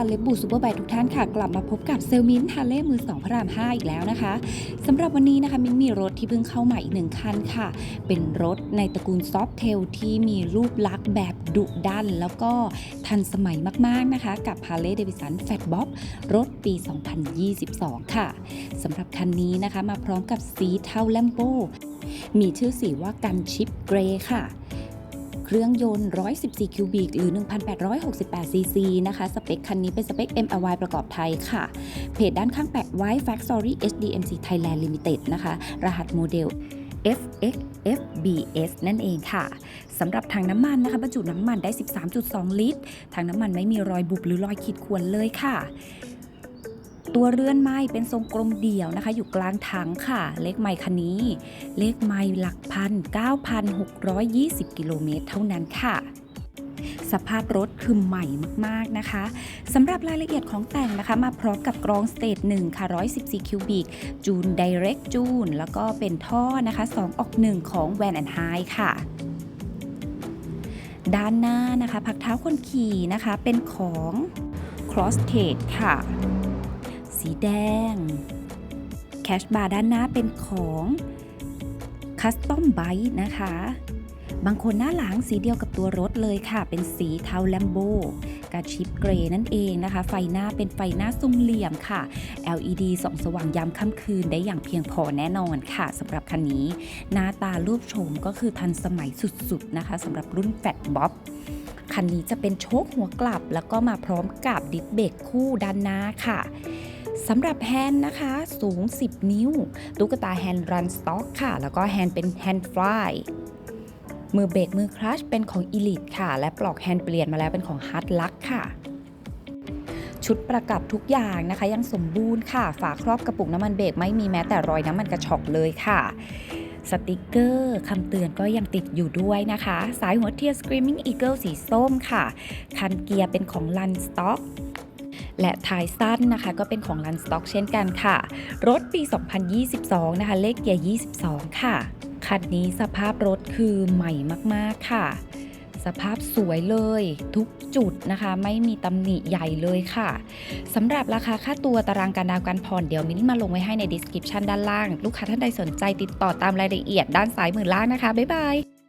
าเลบูซูเปอร์ไบทุกท่านค่ะ กลับมาพบกับเซลมินทาเล่มือ2พระราม 5 อีกแล้วนะคะสำหรับวันนี้นะคะมินมีรถที่เพิ่งเข้าใหม่อีกหนึ่งคันค่ะ เป็นรถในตระกูลซอฟเทลที่มีรูปลักษณ์แบบดุดัน แล้วก็ทันสมัยมากๆนะคะ กับ Harley Davidson Fat Bob รถปี 2022 ค่ะสำหรับคันนี้นะคะมาพร้อมกับสีเทาแลมโบมีชื่อสีว่ากันชิปเกรย์ค่ะ เครื่องยนต์ 114 คิวบิก หรือ 1,868 ซีซีนะคะ สเปคคันนี้เป็นสเปค MRY ประกอบไทยค่ะ เพจด้านข้างแปะไว้ Factory HDMC Thailand Limited นะคะ รหัสโมเดล FXFBS นั่นเองค่ะสำหรับถังน้ำมันนะคะบรรจุน้ำมันได้ 13.2 ลิตรถังน้ำมันไม่มีรอยบุบหรือรอยขีดข่วนเลยค่ะ ตัวเรือนไม้เป็นทรงกลมเดี่ยวนะคะ อยู่กลางถังค่ะ เลขไม้คันนี้ เลขไม้หลักพัน 9,620 กิโลเมตรเท่านั้นค่ะสภาพรถคือใหม่มากๆนะคะสำหรับรายละเอียดของแต่งนะคะ มาพร้อมกับกรองสเตจ1ค่ะ 114 คิวบิก จูน Direct จูน แล้วก็เป็นท่อนะคะ 2 ออก 1 ของ Van and High ค่ะ ด้านหน้านะคะ พักเท้าคนขี่นะคะ เป็นของ Cross t a g e ค่ะ สีแดง แคชบาร์ด้านหน้าเป็นของ Custom Bite นะคะ บางคนหน้าหลังสีเดียวกับตัวรถเลยค่ะ เป็นสีเทาแลมโบกาชิปเกรย์นั่นเองนะคะ ไฟหน้าเป็นไฟหน้าทรงเหลี่ยมค่ะ LED ส่องสว่างยามค่ำคืนได้อย่างเพียงพอแน่นอนค่ะสำหรับคันนี้ หน้าตารูปโฉมก็คือทันสมัยสุดๆนะคะสำหรับรุ่นแฟตบ๊อบคันนี้จะเป็นโชคหัวกลับ แล้วก็มาพร้อมกับดิสเบรกคู่ด้านหน้าค่ะ สำหรับแฮนด์นะคะสูง 10 นิ้ว ตุ๊กตาแฮนด์รันสต็อกค่ะ แล้วก็แฮนด์เป็นแฮนด์ฟลายมือเบรกมือคลัชเป็นของ Elite ค่ะ และปลอกแฮนด์เปลี่ยนมาแล้วเป็นของ Hard Luck ค่ะ ชุดประกับทุกอย่างนะคะ ยังสมบูรณ์ค่ะ ฝาครอบกระปุกน้ำมันเบรกไม่มีแม้แต่รอยน้ำมันกระชอกเลยค่ะสติกเกอร์คำเตือนก็ยังติดอยู่ด้วยนะคะ สายหัวเทียน Screaming Eagle สีส้มค่ะ คันเกียร์เป็นของ Lun Stock และท้ายสั้นนะคะ ก็เป็นของ Lun Stock เช่นกันค่ะ รถปี 2022 นะคะ เลขเกียร์ 22 ค่ะ คันนี้สภาพรถคือใหม่มากๆค่ะ สภาพสวยเลยทุกจุดนะคะ ไม่มีตำหนิใหญ่เลยค่ะสำหรับราคาค่าตัวตารางการดาวการผ่อนเดี๋ยวมินมาลงไว้ให้ใน description ด้านล่าง ลูกค้าท่านใดสนใจติดต่อตามรายละเอียดด้านซ้ายมือล่างนะคะ บ๊ายบาย